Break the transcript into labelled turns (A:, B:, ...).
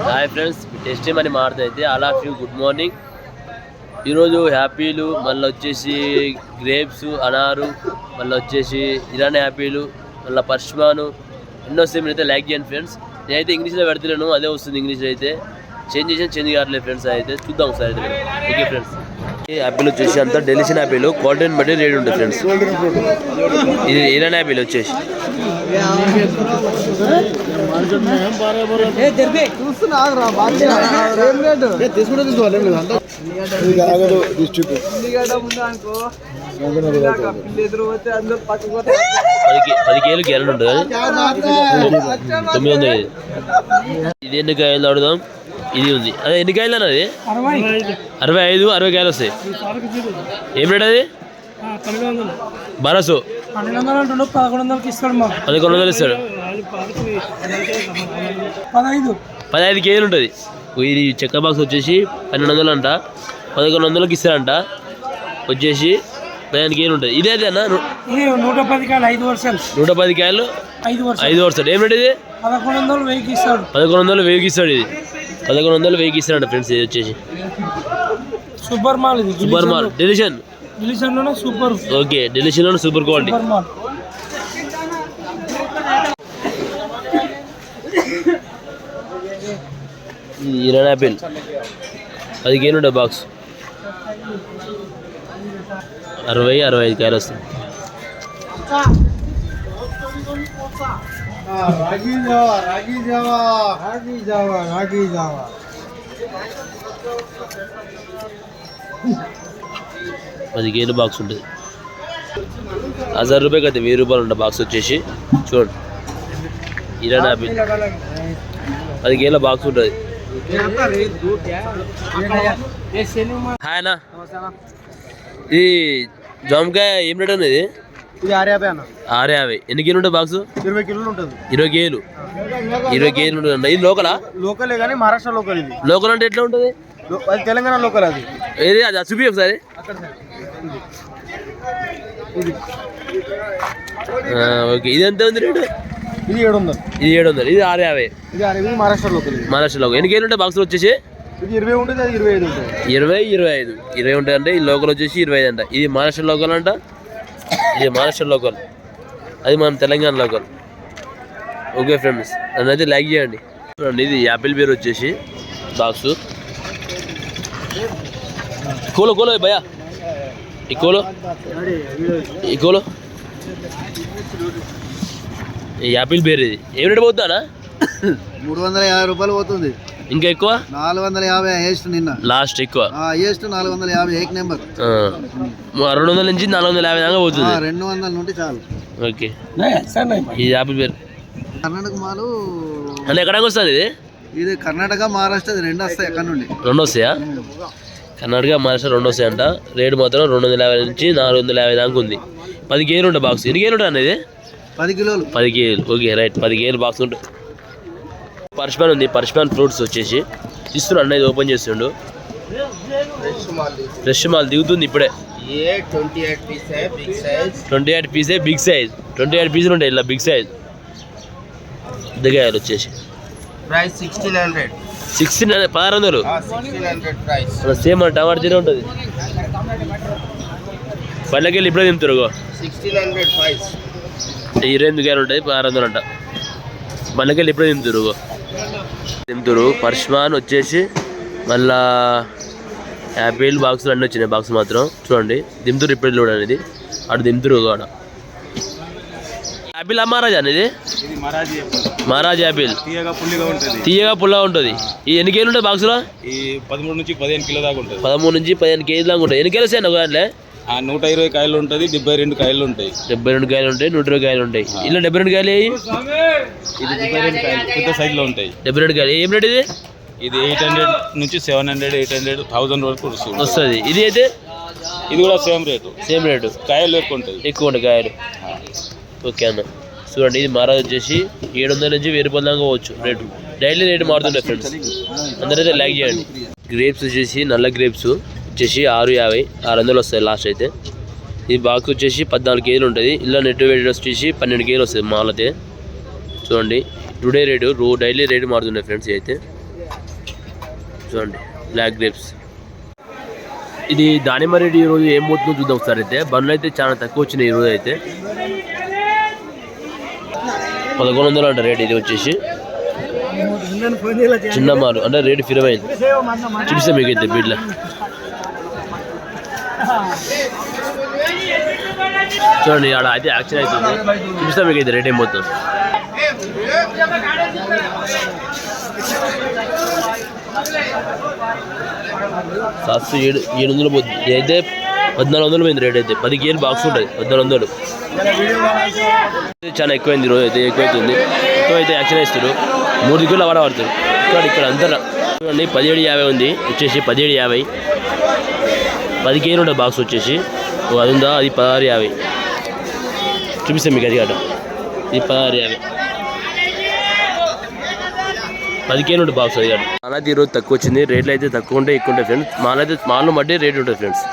A: Hi friends test అని మాట్లాడితే all few good morning ఈరోజు హ్యాపీలు మళ్ళీ వచ్చేసి గ్రేప్స్ అనారు మళ్ళీ వచ్చేసి ఇరాన్ హ్యాపీలు మళ్ళీ పర్ష్మాను ఎన్నో సేమ్ అయితే లైక్ చేయండి ఫ్రెండ్స్ నేనైతే ఇంగ్లీష్లో పెడుతున్నాను అదే వస్తుంది ఇంగ్లీష్లో అయితే. చేంజ్ చేసిన చేంజ్ కావట్లేదు ఫ్రెండ్స్ అయితే. చూద్దాం ఒకసారి అయితే ఓకే ఫ్రెండ్స్ ఈ యాపిల్ వచ్చేసి అంతా డెలిషన్ యాపిల్ క్వాలిటీని బట్టి రేట్ ఉంటుంది ఫ్రెండ్స్ ఇది ఇరాన్ యాపిల్ వచ్చేసి.
B: తీసుకుంటే తీసుకోవాలి డిస్ట్రిక్ట్
A: పది కేలు గ్యాలన్ ఉంటుంది తొమ్మిది వందలు ఇది ఇది ఎన్ని కాయలు ఆడుదాం ఇది ఉంది. అదే ఎన్ని కాయలు అన్నది అరవై ఐదు అరవై కాయలు వస్తాయి. ఏం రేట్ అది? బరసు.
C: పన్నెండు వందలు అంటుండు పదకొండు వందలకి ఇస్తాడు మాకు
A: పదకొండు వందలు ఇస్తాడు.
C: పదహైదు.
A: పదహైదు కేజీలు ఉంటుంది. ఇది చెక్క బాక్స్ వచ్చేసి పన్నెండు వందలు అంట పదకొండు వందలకి ఇస్తారంట వచ్చేసి పదిహేను కేజీలు ఉంటుంది. ఇదే అదే అన్న
C: నూట పది కాయలు ఐదు వర్షాలు.
A: నూట పది కాయలు?
C: ఐదు వర్షాలు.
A: ఐదు వస్తాడు ఏం రేట్ ఇది?
C: పదకొండు వందలు వెయ్యికి ఇస్తాడు.
A: పదకొండు వందలు వెయ్యికి ఇస్తాడు ఇది. పదకొండు వందలు వెయ్యికి ఇస్తాడంట ఫ్రెండ్స్ ఇది వచ్చేసి.
C: సూపర్ మాల్ ఇది
A: సూపర్ మాల్ డెలిషన్
C: డిలిషన్లోనే సూపర్
A: ఓకే డెలిషన్లో సూపర్ క్వాలిటీ
C: సూపర్ మాల్
A: ఇరాన్ యాపిల్ అది కేను ఉంటుంది బాక్స్ అరవై అరవై ఐదు కాయలు వస్తుంది
B: రాగి జావా రాగి జావా రాగి జావా రాగి జావా
A: పది కేలు బాక్స్ ఉంటుంది. హజార్ రూపాయకి అయితే వెయ్యి రూపాయలు ఉంటుంది బాక్స్ వచ్చేసి. చూడండి. ఇరాన్ యాపిల్ పది కేల బాక్స్ ఉంటుంది. హాయ్ అన్న. ఇది జామకాయ ఏం రేట్ అనేది
B: ఇది? ఆరు యాభై.
A: యాభై ఎన్ని కేలు ఉంటుంది బాక్స్
B: ఇరవై కిలోలు ఉంటుంది
A: ఇరవై కేలు ఇరవై కేజీలు ఉంటుంది ఇది లోకలా
B: లోకలే కానీ మహారాష్ట్ర లోకల్ ఇది
A: లోకల్ అంటే ఎట్లా ఉంటుంది?
B: అది తెలంగాణ లోకల్ అది.
A: ఏది? అది చూపి ఒకసారి. ఓకే. ఇది ఎంత ఉంది రేటు?
B: ఇది ఏడు వందలు
A: ఇది ఏడు వందలు ఇది ఆరు యాభై
B: ఇది ఆరు ఇది మహారాష్ట్ర లోకల్ ఇది.
A: మహారాష్ట్రలో ఎన్ని కేజీలు ఉంటాయి బాక్సులు వచ్చేసి?
B: ఇది ఇరవై ఉంటుంది అది ఇరవై ఐదు ఉంటుంది.
A: ఇరవై ఇరవై ఐదు. ఇరవై ఉంటాయి అంటే ఈ లోకల్ వచ్చేసి ఇరవై ఐదు అంట. ఇది మహారాష్ట్ర లోకల్ అంట? ఇది మహారాష్ట్ర లోకల్. అది మనం తెలంగాణ లోకల్. Okay friends. నన్ను అయితే లైక్ చేయండి. చూడండి ఇది యాపిల్ బేర్ వచ్చేసి బాక్స్ కోలో కోలో భయా ఈ కోలో ఈ యాపిల్ బేర్. ఇది ఏం రేట్ పోతానా
B: మూడు వందల యాభై రూపాయలు పోతుంది.
A: ఇంకా ఎక్కువ?
B: నాలుగు వందల యాభై నిన్న.
A: లాస్ట్ ఎక్కువ.
B: నాలుగు వందల యాభై ఏక్ నెంబర్.
A: రెండు వందల నుంచి నాలుగు వందల యాభై దాకా పోతుంది.
B: రెండు వందల నుండి చాలు.
A: ఓకే. ఈ యాపిల్ పేరు
B: కర్ణాటక మాలు
A: అంటే ఎక్కడికి వస్తుంది ఇది
B: ఇది కర్ణాటక మహారాష్ట్ర ఇది రెండు వస్తాయి ఎక్కడ నుండి.
A: రెండు వస్తాయా? కర్ణాటక మహారాష్ట్ర రెండో సెంట రేటు మాత్రం రెండు వందల యాభై నుంచి నాలుగు వందల యాభై దాకా ఉంది. పది కేజీలు ఉంటాయి బాక్స్. ఎన్ని కేజీలు ఉంటాయి అనేది
B: పది కిలోలు.
A: పది కేజీలు ఓకే రైట్. పది కేజీలు బాక్స్ ఉంటాయి పరిష్మాన్ ఉంది. పర్ష్మాన్ ఫ్రూట్స్ వచ్చేసి. ఇస్తున్నాడు అన్న ఇది ఓపెన్ చేస్తుండు. ఫ్రెష్ మాల్ దిగుతుంది ఇప్పుడే. ట్వంటీ ఎయిట్ పీసే బిగ్ సైజ్? ట్వంటీ ఎయిట్ పీసులు ఉంటాయి ఇలా బిగ్ సైజ్. దిగాయాలు వచ్చేసి.
B: Price sixteen hundred.
A: Sixteen hundred పదహారు వందలు. సేమ్ అంట టమాటా ఉంటుంది. బళ్ళకి వెళ్ళి ఇప్పుడే తింటారు ఇరవై ఎనిమిది గారు ఉంటాయి పదహారు వందలు అంట. బళ్ళకి వెళ్ళి ఇప్పుడే తింటారు తింటారు పర్ష్మాన్ వచ్చేసి మళ్ళా యాపిల్ బాక్సులు అన్నీ వచ్చినాయి బాక్స్ మాత్రం. చూడండి దింతురు ఇప్పుడు చూడండి ఇది అటు దింతురు కూడా యాపిల్ మహారాజా
D: ఇది?
A: మహారాజ్ యాపిల్
D: తీయగా పుల్లిగా ఉంటుంది.
A: ఈ ఎన్ని కేజీలు ఉంటాయి బాక్సులో?
D: ఈ పదమూడు నుంచి పదిహేను కిలో దాకా ఉంటుంది.
A: పదమూడు నుంచి పదిహేను కేజీలు దాకా ఉంటాయి. ఎన్ని కేజీలు వస్తాయి ఒక దాంట్లో?
D: ఆ నూట ఇరవై కాయలు ఉంటుంది డెబ్బై రెండు కాయలు ఉంటాయి.
A: డెబ్బై రెండు కాయలు ఉంటాయి నూట ఇరవై కాయలు ఉంటాయి. ఇలా డెబ్బై రెండు కాయలు
D: ఇది డెబ్బై రెండు కాయలు పెద్ద సైజులో ఉంటాయి.
A: డెబ్బై రెండు కాయలు. ఏం రేట్ ఇది?
D: ఇది ఎయిట్ హండ్రెడ్ నుంచి seven hundred eight hundred thousand వరకు వస్తుంది.
A: వస్తుంది. ఇది అయితే?
D: ఇది కూడా సేమ్ రేటు.
A: Same rate.
D: కాయలు ఎక్కువ ఉంటాయి.
A: ఎక్కువ ఉంటాయి కాయలు. ఓకే అన్న. చూడండి ఇది మహారాజ్ వచ్చేసి ఏడు వందల నుంచి వెయ్యి రూపాయల దాకా పోవచ్చు రేటు. డైలీ రేటు మారుతుంటాయి ఫ్రెండ్స్ అందరైతే లైక్ చేయండి. గ్రేప్స్ వచ్చేసి నల్ల గ్రేప్స్ వచ్చేసి ఆరు యాభై ఆరు వందలు వస్తాయి లాస్ట్ అయితే. ఇది బాక్స్ వచ్చేసి పద్నాలుగు కేజీలు ఉంటుంది. ఇలా నెట్ వెయిట్ వచ్చేసి పన్నెండు కేజీలు వస్తుంది మాలతే. చూడండి టుడే రేటు రో డైలీ రేటు మారుతున్నాయి ఫ్రెండ్స్ అయితే. చూడండి బ్లాక్ గ్రేప్స్ ఇది దానిమ్మ రేటు ఈరోజు ఏం పోతుందో చూద్దాం ఒకసారి అయితే. బండ్లు అయితే చాలా తక్కువ వచ్చినాయి ఈరోజు అయితే. పదకొండు వందలు అంట రేట్ ఇది వచ్చేసి. చిన్న మాలు అంటే రేటు ఫిరవ్ అయింది చూపిస్తే మీకు అయితే బిడ్ల. చూడండి ఆడ అయితే యాక్షన్ అవుతుంది చూపిస్తా మీకు అయితే రేట్ ఏం పోతుంది. సాసు ఏడు ఏడు వందలు పోతుంది. అయితే పద్నాలుగు వందలు పోయింది రేట్ అయితే. పది గేర్ బాక్స్ ఉంటుంది పద్నాలుగు వందలు. చాలా ఎక్కువైంది రోజు అయితే ఎక్కువైతుంది. ఎక్కువ అయితే యాక్షన్ వేస్తారు మూడు దిక్కులు వాడ పడతారు ఇక్కడ ఇక్కడ అంతా చూడండి పదిహేడు యాభై ఉంది. వచ్చేసి పదిహేడు యాభై. పది గేర్ ఉంటుంది బాక్స్ వచ్చేసి. ఓ అది ఉందా? అది పదహారు యాభై. చూపిస్తాను మీకు అది కాదు ఇది పదహారు యాభై. పదికేను ఉంటుంది బాక్స్ అది కాదు మాలైతే ఈరోజు తక్కువ వచ్చింది. రేట్లు అయితే తక్కువ ఉంటాయి ఎక్కువ ఉంటాయి ఫ్రెండ్స్. మాలైతే మాల్లో మట్టి రేట్ ఉంటుంది ఫ్రెండ్స్.